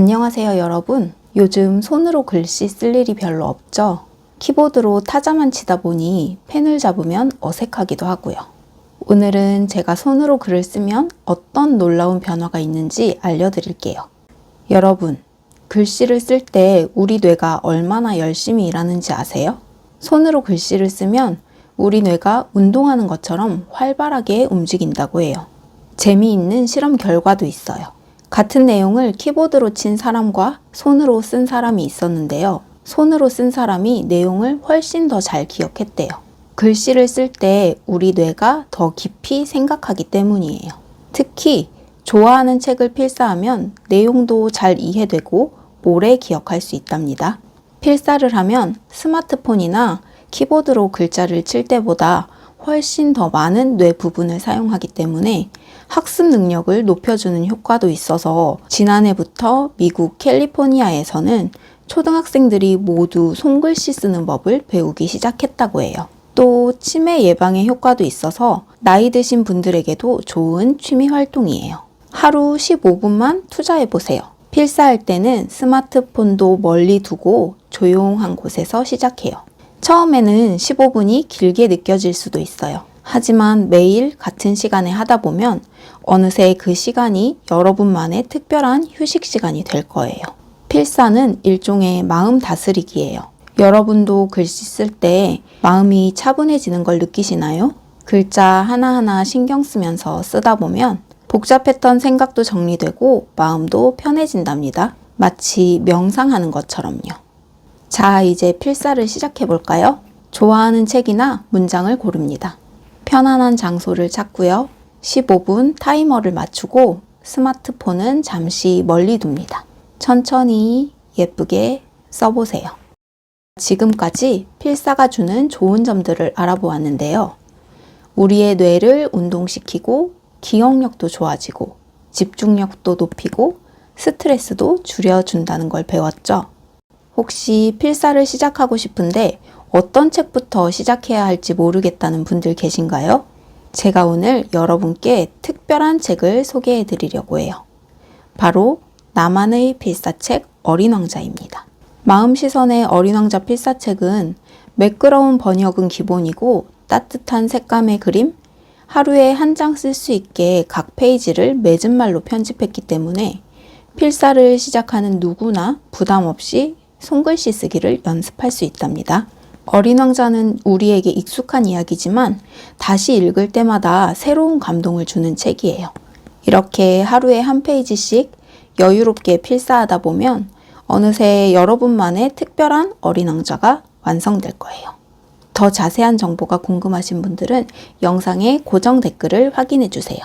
안녕하세요, 여러분. 요즘 손으로 글씨 쓸 일이 별로 없죠? 키보드로 타자만 치다 보니 펜을 잡으면 어색하기도 하고요. 오늘은 제가 손으로 글을 쓰면 어떤 놀라운 변화가 있는지 알려드릴게요. 여러분, 글씨를 쓸 때 우리 뇌가 얼마나 열심히 일하는지 아세요? 손으로 글씨를 쓰면 우리 뇌가 운동하는 것처럼 활발하게 움직인다고 해요. 재미있는 실험 결과도 있어요. 같은 내용을 키보드로 친 사람과 손으로 쓴 사람이 있었는데요. 손으로 쓴 사람이 내용을 훨씬 더 잘 기억했대요. 글씨를 쓸 때 우리 뇌가 더 깊이 생각하기 때문이에요. 특히 좋아하는 책을 필사하면 내용도 잘 이해되고 오래 기억할 수 있답니다. 필사를 하면 스마트폰이나 키보드로 글자를 칠 때보다 훨씬 더 많은 뇌 부분을 사용하기 때문에 학습 능력을 높여주는 효과도 있어서 지난해부터 미국 캘리포니아에서는 초등학생들이 모두 손글씨 쓰는 법을 배우기 시작했다고 해요. 또 치매 예방에 효과도 있어서 나이 드신 분들에게도 좋은 취미 활동이에요. 하루 15분만 투자해 보세요. 필사할 때는 스마트폰도 멀리 두고 조용한 곳에서 시작해요. 처음에는 15분이 길게 느껴질 수도 있어요. 하지만 매일 같은 시간에 하다 보면 어느새 그 시간이 여러분만의 특별한 휴식 시간이 될 거예요. 필사는 일종의 마음 다스리기예요. 여러분도 글씨 쓸 때 마음이 차분해지는 걸 느끼시나요? 글자 하나하나 신경 쓰면서 쓰다 보면 복잡했던 생각도 정리되고 마음도 편해진답니다. 마치 명상하는 것처럼요. 자, 이제 필사를 시작해 볼까요? 좋아하는 책이나 문장을 고릅니다. 편안한 장소를 찾고요. 15분 타이머를 맞추고 스마트폰은 잠시 멀리 둡니다. 천천히 예쁘게 써보세요. 지금까지 필사가 주는 좋은 점들을 알아보았는데요. 우리의 뇌를 운동시키고 기억력도 좋아지고 집중력도 높이고 스트레스도 줄여준다는 걸 배웠죠. 혹시 필사를 시작하고 싶은데 어떤 책부터 시작해야 할지 모르겠다는 분들 계신가요? 제가 오늘 여러분께 특별한 책을 소개해 드리려고 해요. 바로 나만의 필사책 어린 왕자입니다. 마음 시선의 어린 왕자 필사책은 매끄러운 번역은 기본이고 따뜻한 색감의 그림, 하루에 한 장 쓸 수 있게 각 페이지를 맺은 말로 편집했기 때문에 필사를 시작하는 누구나 부담 없이 손글씨 쓰기를 연습할 수 있답니다. 어린 왕자는 우리에게 익숙한 이야기지만 다시 읽을 때마다 새로운 감동을 주는 책이에요. 이렇게 하루에 한 페이지씩 여유롭게 필사하다 보면 어느새 여러분만의 특별한 어린 왕자가 완성될 거예요. 더 자세한 정보가 궁금하신 분들은 영상의 고정 댓글을 확인해 주세요.